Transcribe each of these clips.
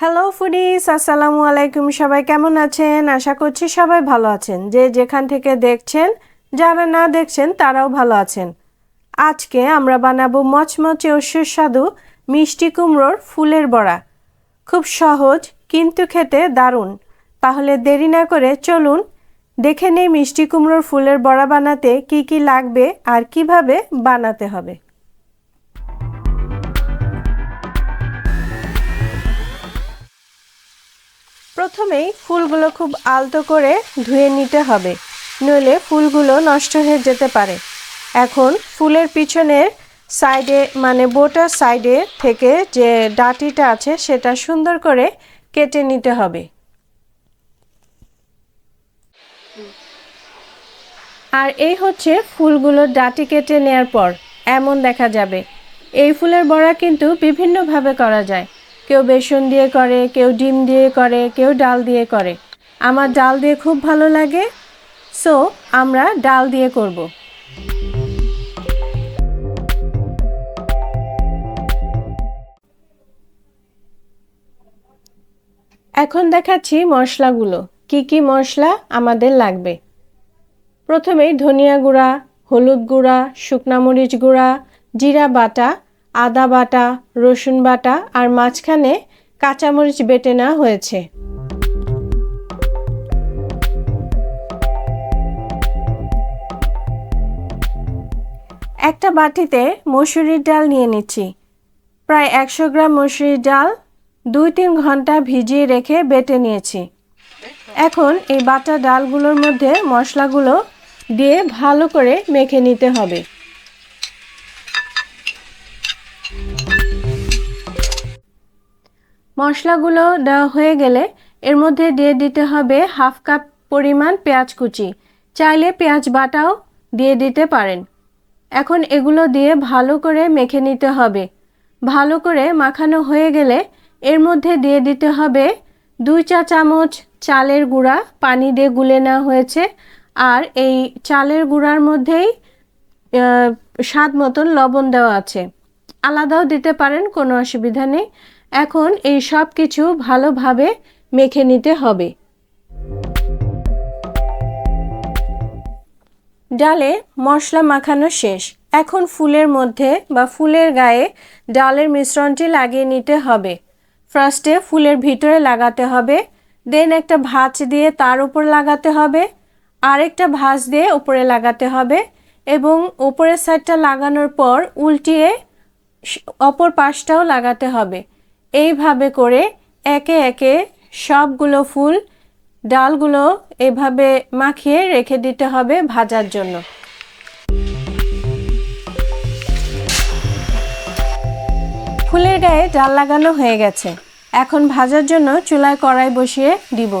Hello foodies আসসালামু আলাইকুম সবাই কেমন আছেন? আশা করছি সবাই ভালো আছেন। যে যেখান থেকে দেখছেন, যারা না দেখছেন, তারাও ভালো আছেন। আজকে আমরা বানাবো মচমচে ও সুস্বাদু মিষ্টি কুমড়োর ফুলের বড়া। খুব সহজ, কিন্তু খেতে দারুণ। তাহলে দেরি না করে চলুন দেখে নেই মিষ্টি কুমড়োর ফুলের বড়া বানাতে কি কি লাগবে আর কীভাবে বানাতে হবে। প্রথমেই ফুলগুলো খুব আলতো করে ধুয়ে নিতে হবে, নইলে ফুলগুলো নষ্ট হয়ে যেতে পারে। এখন ফুলের পিছনের সাইডে মানে বোটার সাইডে থেকে যে ডাটিটা আছে সেটা সুন্দর করে কেটে নিতে হবে। আর এই হচ্ছে ফুলগুলোর ডাটি কেটে নেওয়ার পর, এমন দেখা যাবে। এই ফুলের বড়া কিন্তু বিভিন্নভাবে করা যায়। কেউ বেসন দিয়ে করে, কেউ ডিম দিয়ে করে, কেউ ডাল দিয়ে করে। আমার ডাল দিয়ে খুব ভালো লাগে, সো আমরা ডাল দিয়ে করব। এখন দেখাচ্ছি মশলাগুলো। কি কি মশলা আমাদের লাগবে? প্রথমেই ধনিয়া গুঁড়া, হলুদ গুঁড়া, শুকনা মরিচ গুঁড়া, জিরা বাটা আদা বাটা, রসুন বাটা আর মাঝখানে কাঁচামরিচ বেটে নেওয়া হয়েছে। একটা বাটিতে মসুরির ডাল নিয়ে নিচ্ছি। প্রায় একশো গ্রাম মসুরির ডাল দুই তিন ঘণ্টা ভিজিয়ে রেখে বেটে নিয়েছি। এখন এই বাটা ডালগুলোর মধ্যে মশলাগুলো দিয়ে ভালো করে মেখে নিতে হবে। মশলাগুলো দেওয়া হয়ে গেলে এর মধ্যে দিয়ে দিতে হবে হাফ কাপ পরিমাণ পেঁয়াজ কুচি। চাইলে পেঁয়াজ বাটাও দিয়ে দিতে পারেন। এখন এগুলো দিয়ে ভালো করে মেখে নিতে হবে। ভালো করে মাখানো হয়ে গেলে এর মধ্যে দিয়ে দিতে হবে দুই চা চামচ চালের গুঁড়া, পানি দিয়ে গুলে নেওয়া হয়েছে। আর এই চালের গুঁড়ার মধ্যেই স্বাদ মতন লবণ দেওয়া আছে। আলাদাও দিতে পারেন, কোনো অসুবিধা নেই। এখন এই সব কিছু ভালোভাবে মেখে নিতে হবে। ডালে মশলা মাখানো শেষ। এখন ফুলের মধ্যে বা ফুলের গায়ে ডালের মিশ্রণটি লাগিয়ে নিতে হবে। ফার্স্টে ফুলের ভিতরে লাগাতে হবে। দেন একটা ভাঁজ দিয়ে তার উপর লাগাতে হবে। আরেকটা ভাঁজ দিয়ে উপরে লাগাতে হবে এবং উপরের সাইডটা লাগানোর পর উল্টিয়ে অপর পাশটাও লাগাতে হবে। এইভাবে করে একে একে সবগুলো ফুল, ডালগুলো এভাবে মাখিয়ে রেখে দিতে হবে ভাজার জন্য। ফুলের গায়ে ডাল লাগানো হয়ে গেছে। এখন ভাজার জন্য চুলায় কড়াই বসিয়ে দিব।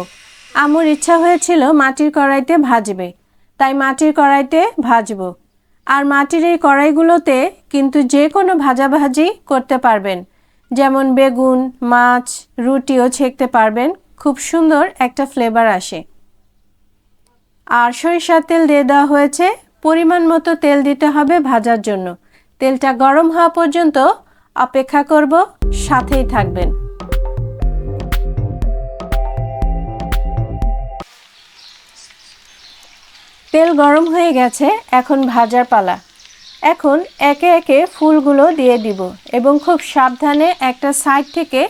আমার ইচ্ছা হয়েছিল মাটির কড়াইতে ভাজবে, তাই মাটির কড়াইতে ভাজবো। আর মাটির এই কড়াইগুলোতে কিন্তু যে কোনো ভাজাভাজি করতে পারবেন। যেমন বেগুন, মাছ, রুটিও ছেঁকতে পারবেন। খুব সুন্দর একটা ফ্লেভার আসে। আর সরিষার তেল দিয়ে দেওয়া হয়েছে। পরিমাণ মতো তেল দিতে হবে ভাজার জন্য। তেলটা গরম হওয়া পর্যন্ত অপেক্ষা করব, সাথেই থাকবেন। তেল গরম হয়ে গেছে, এখন ভাজার পালা। এখন একে একে ফুলগুলো দিয়ে দিব এবং খুব সাবধানে একটা সাইড থেকে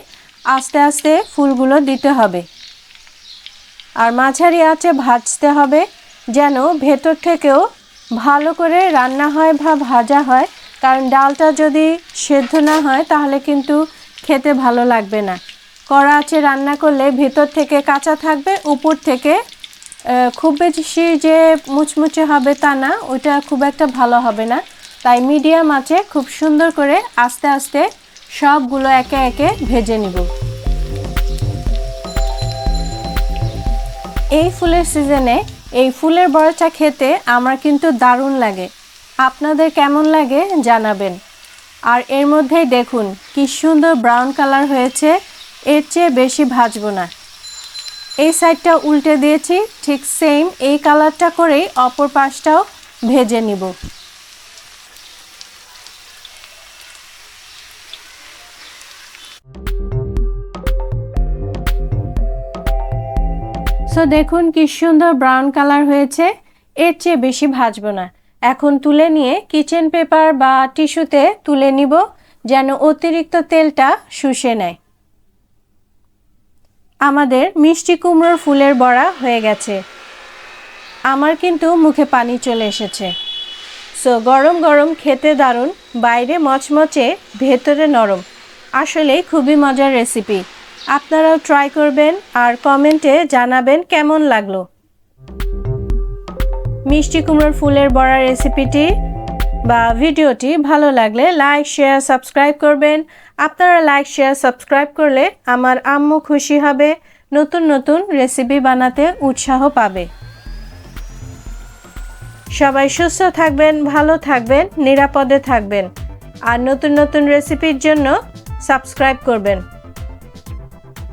আস্তে আস্তে ফুলগুলো দিতে হবে। আর মাঝারি আঁচে ভাজতে হবে যেন ভেতর থেকেও ভালো করে রান্না হয় বা ভাজা হয়, কারণ ডালটা যদি সেদ্ধ না হয় তাহলে কিন্তু খেতে ভালো লাগবে না। কড়া আছে রান্না করলে ভেতর থেকে কাঁচা থাকবে, উপর থেকে খুব বেশি যে মুচমুচে হবে তা না, ওইটা খুব একটা ভালো হবে না। তাই মিডিয়াম আছে, খুব সুন্দর করে আস্তে আস্তে সবগুলো একে একে ভেজে নিব। এই ফুলের সিজনে এই ফুলের বড়াটা খেতে আমার কিন্তু দারুণ লাগে। আপনাদের কেমন লাগে জানাবেন। আর এর মধ্যেই দেখুন কি সুন্দর ব্রাউন কালার হয়েছে, এর চেয়ে বেশি ভাজবো না। এই সাইডটা উল্টে দিয়েছি, ঠিক সেম এই কালারটা করেই অপর পাশটাও ভেজে নিব। সো দেখুন কি সুন্দর ব্রাউন কালার হয়েছে। এর চেয়ে বেশি ভাজবো না। এখন তুলে নিয়ে কিচেন পেপার বা টিস্যুতে তুলে নিব, যেন অতিরিক্ত তেলটা শুষে নেয়। আমাদের মিষ্টি কুমড়োর ফুলের বড়া হয়ে গেছে। আমার কিন্তু মুখে পানি চলে এসেছে। সো গরম গরম খেতে দারুণ, বাইরে মচমচে, ভেতরে নরম। আসলেই খুবই মজার রেসিপি আপনারাও ট্রাই করবেন আর কমেন্টে জানাবেন কেমন লাগল। মিষ্টি কুমড়োর ফুলের বড়া রেসিপিটি বা ভিডিওটি ভালো লাগলে লাইক শেয়ার সাবস্ক্রাইব করবেন। আপনারা লাইক শেয়ার সাবস্ক্রাইব করলে আমার আম্মু খুশি হবে, নতুন নতুন রেসিপি বানাতে উৎসাহ পাবে। সবাই সুস্থ থাকবেন, ভালো থাকবেন, নিরাপদে থাকবেন। আর নতুন নতুন রেসিপির জন্য সাবস্ক্রাইব করবেন।